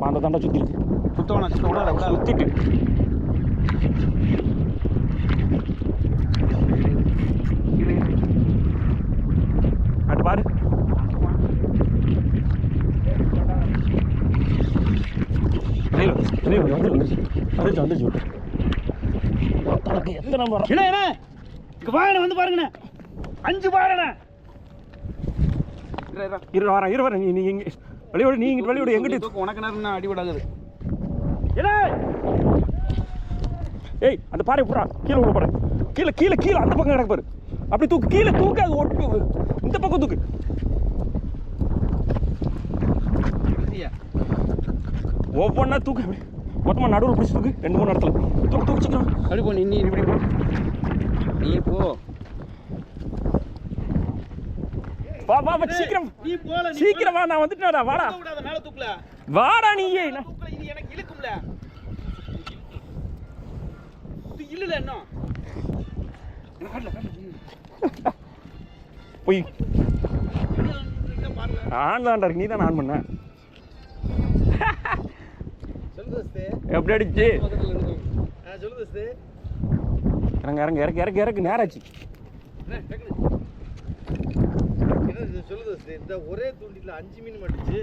பாந்த தாண்டா சுத்தி இருக்கு சுத்தவனா சுத்த விடாத விடாத சுத்திட்டு அது பாரு வெளியில வந்து, வெளியில வந்து, வந்துருச்சு, வந்துருச்சு வந்துருச்சு விட்டு தனக்கு எத்தனை என்ன என்ன வந்து பாருங்கண்ணே. அஞ்சு பாருண்ணே. இரு வரேன் இரு வரேன் நீ இங்க வெளியோட நீ இங்கிட்டு வெளியோட எங்கிட்டு? உனக்கு நேரம் அடி விடாது ஏடா ஏய் அந்த பாறை புறா கீழே விட பாரு கீழே கீழே கீழே அந்த பக்கம் கிடக்கு பாரு. அப்படி தூக்கு கீழே தூக்கு அது ஒட்டு இந்த பக்கம் தூக்கு. ஒவ்வொன்றா தூக்கு அப்படி. மொத்தமாக நடுவில் பிடிச்சி தூக்கு ரெண்டு மூணு இடத்துல. தூக்கு தூக்கு சீக்கிரம் அப்படி போ நீ நீ இப்படி போ. நீ போ. வா வா வா சீக்கிரம். நீ போல சீக்கிரம் வா நான் வந்துட்டேன்டா வாடா. மேல தூக்கல. வாடா நான் தூக்கல இது எனக்கு இழுக்கும்ல. இது இல்லல இன்னும். போய். பாருங்க ஆன் தான்டா இருக்கு நீ தான் ஆன் பண்ண? எப்படி அடிச்சு? இறங்க இறங்க இறக்க இறக்க இறக்கு நேராச்சு. சொல்லு இந்த ஒரே தூண்டில அஞ்சு மீன் மாட்டுச்சு.